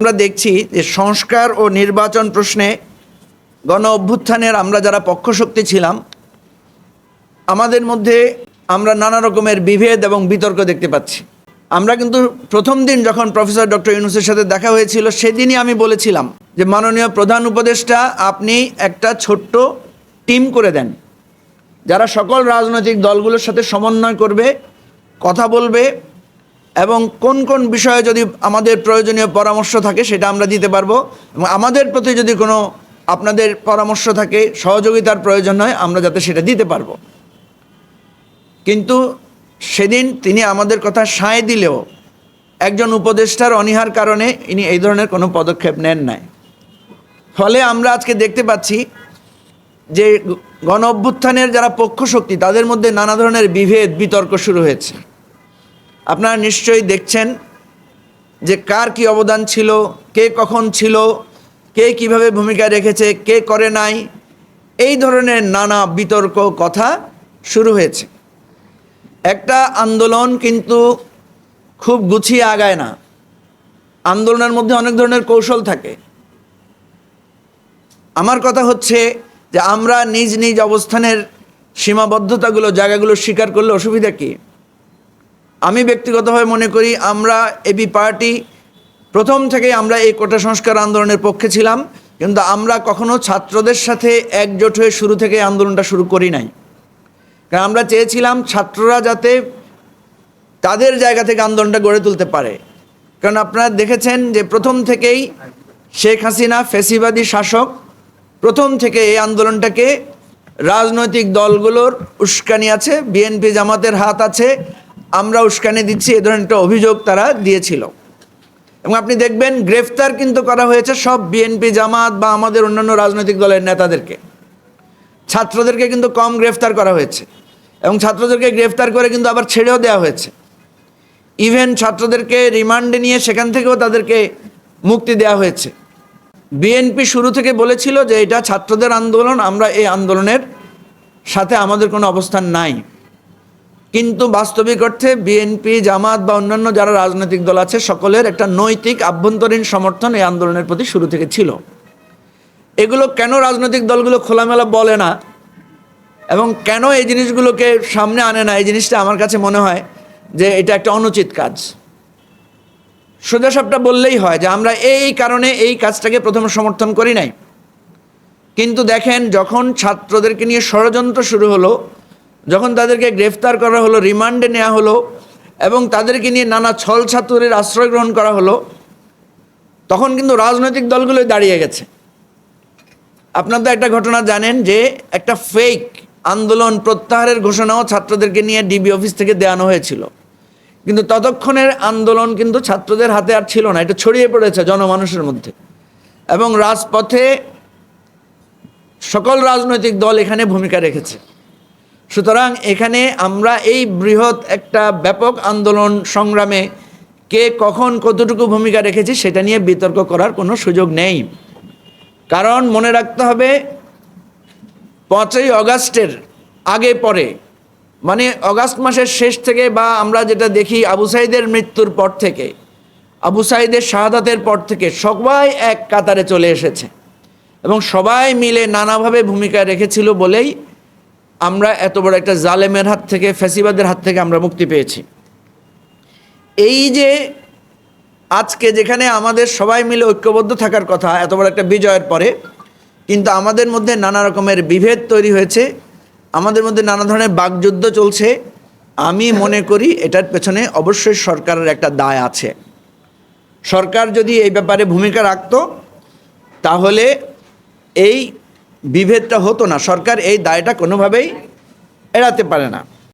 আমরা দেখছি যে সংস্কার ও নির্বাচন প্রশ্নে গণ অভ্যুত্থানের আমরা যারা পক্ষশক্তি ছিলাম, আমাদের মধ্যে আমরা নানা রকমের বিভেদ এবং বিতর্ক দেখতে পাচ্ছি। আমরা কিন্তু প্রথম দিন যখন প্রফেসর ডক্টর ইউনুসের সাথে দেখা হয়েছিল, সেদিনই আমি বলেছিলাম যে মাননীয় প্রধান উপদেষ্টা আপনি একটা ছোট্ট টিম করে দেন, যারা সকল রাজনৈতিক দলগুলোর সাথে সমন্বয় করবে, কথা বলবে এবং কোন কোন বিষয়ে যদি আমাদের প্রয়োজনীয় পরামর্শ থাকে সেটা আমরা দিতে পারব। এবং আমাদের প্রতি যদি কোনো আপনাদের পরামর্শ থাকে, সহযোগিতার প্রয়োজন হয় আমরা যাতে সেটা দিতে পারব। কিন্তু সেদিন তিনি আমাদের কথা সায় দিলেও একজন উপদেষ্টার অনীহার কারণে ইনি এই ধরনের কোনো পদক্ষেপ নেন নাই। ফলে আমরা আজকে দেখতে পাচ্ছি যে গণ অভ্যুত্থানের যারা পক্ষ শক্তি তাদের মধ্যে নানা ধরনের বিভেদ, বিতর্ক শুরু হয়েছে। আপনারা নিশ্চয়ই দেখছেন যে কার কি অবদান ছিল, কে কখন ছিল, কে কীভাবে ভূমিকা রেখেছে, কে করে নাই, এই ধরনের নানা বিতর্ক কথা শুরু হয়েছে। একটা আন্দোলন কিন্তু খুব গুছিয়ে আগায় না। আন্দোলনের মধ্যে অনেক ধরনের কৌশল থাকে। আমার কথা হচ্ছে যে আমরা নিজ নিজ অবস্থানের সীমাবদ্ধতাগুলো, জায়গাগুলো স্বীকার করলে অসুবিধা কী? আমি ব্যক্তিগতভাবে মনে করি আমরা এবি পার্টি প্রথম থেকে আমরা এই কোটা সংস্কার আন্দোলনের পক্ষে ছিলাম, কিন্তু আমরা কখনো ছাত্রদের সাথে একজোট হয়ে শুরু থেকে আন্দোলনটা শুরু করি নাই। কারণ আমরা চেয়েছিলাম ছাত্ররা যাতে তাদের জায়গা থেকে আন্দোলনটা গড়ে তুলতে পারে। কারণ আপনারা দেখেছেন যে প্রথম থেকেই শেখ হাসিনা ফেসিবাদী শাসক প্রথম থেকে এই আন্দোলনটাকে রাজনৈতিক দলগুলোর উস্কানি আছে, বিএনপি জামাতের হাত আছে আমরা উস্কানি দিচ্ছি, এ ধরনের একটা অভিযোগ তারা দিয়েছিল। এবং আপনি দেখবেন গ্রেফতার কিন্তু করা হয়েছে সব বিএনপি জামাত বা আমাদের অন্যান্য রাজনৈতিক দলের নেতাদেরকে। ছাত্রদেরকে কিন্তু কম গ্রেফতার করা হয়েছে এবং ছাত্রদেরকে গ্রেফতার করে কিন্তু আবার ছেড়েও দেওয়া হয়েছে। ইভেন ছাত্রদেরকে রিমান্ডে নিয়ে সেখান থেকেও তাদেরকে মুক্তি দেওয়া হয়েছে। বিএনপি শুরু থেকে বলেছিল যে এটা ছাত্রদের আন্দোলন, আমরা এই আন্দোলনের সাথে আমাদের কোনো অবস্থান নাই। কিন্তু বাস্তবিক অর্থে বিএনপি জামাত বা অন্যান্য যারা রাজনৈতিক দল আছে, সকলের একটা নৈতিক আভ্যন্তরীণ সমর্থন এই আন্দোলনের প্রতি শুরু থেকে ছিল। এগুলো কেন রাজনৈতিক দলগুলো খোলামেলা বলে না? এবং কেন এই জিনিসগুলোকে সামনে আনে না? এই জিনিসটা আমার কাছে মনে হয় যে এটা একটা অনুচিত কাজ। সোজা সাপটা বললেই হয় যে আমরা এই কারণে এই কাজটাকে প্রথম সমর্থন করি নাই। কিন্তু দেখেন, যখন ছাত্রদেরকে নিয়ে ষড়যন্ত্র শুরু হলো যখন তাদেরকে গ্রেফতার করা হলো, রিমান্ডে নেওয়া হলো এবং তাদেরকে নিয়ে নানা ছল ছাত্রের আশ্রয় গ্রহণ করা হলো, তখন কিন্তু রাজনৈতিক দলগুলোই দাঁড়িয়ে গেছে। আপনার তো একটা ঘটনা জানেন যে একটা ফেক আন্দোলন প্রত্যাহারের ঘোষণাও ছাত্রদেরকে নিয়ে ডিবি অফিস থেকে দেওয়ানো হয়েছিল। কিন্তু ততক্ষণের আন্দোলন কিন্তু ছাত্রদের হাতে আর ছিল না, এটা ছড়িয়ে পড়েছে জনমানুষের মধ্যে। এবং রাজপথে সকল রাজনৈতিক দল এখানে ভূমিকা রেখেছে। সুতরাং এখানে আমরা এই বৃহৎ একটা ব্যাপক আন্দোলন সংগ্রামে কে কখন কতটুকু ভূমিকা রেখেছি সেটা নিয়ে বিতর্ক করার কোনো সুযোগ নেই। কারণ মনে রাখতে হবে পাঁচই অগাস্টের আগে পরে মানে অগাস্ট মাসের শেষ থেকে বা আমরা যেটা দেখি আবু সাইদের মৃত্যুর পর থেকে, আবু সাইদের শাহাদাতের পর থেকে সবাই এক কাতারে চলে এসেছে এবং সবাই মিলে নানাভাবে ভূমিকা রেখেছিল বলেই আমরা এত বড় একটা জালেমের হাত থেকে, ফ্যাসিবাদের হাত থেকে আমরা মুক্তি পেয়েছি। এই যে আজকে যেখানে আমাদের সবাই মিলে ঐক্যবদ্ধ থাকার কথা, এত বড় একটা বিজয়ের পরে, কিন্তু আমাদের মধ্যে নানা রকমের বিভেদ তৈরি হয়েছে। আমাদের মধ্যে নানা ধরনের বাকযুদ্ধ চলছে। আমি মনে করি এটার পেছনে অবশ্যই সরকারের একটা দায় আছে। সরকার যদি এই ব্যাপারে ভূমিকা রাখত, তাহলে এই বিভেদটা হতো না। সরকার এই দায়টা কোনোভাবেই এড়াতে পারে না।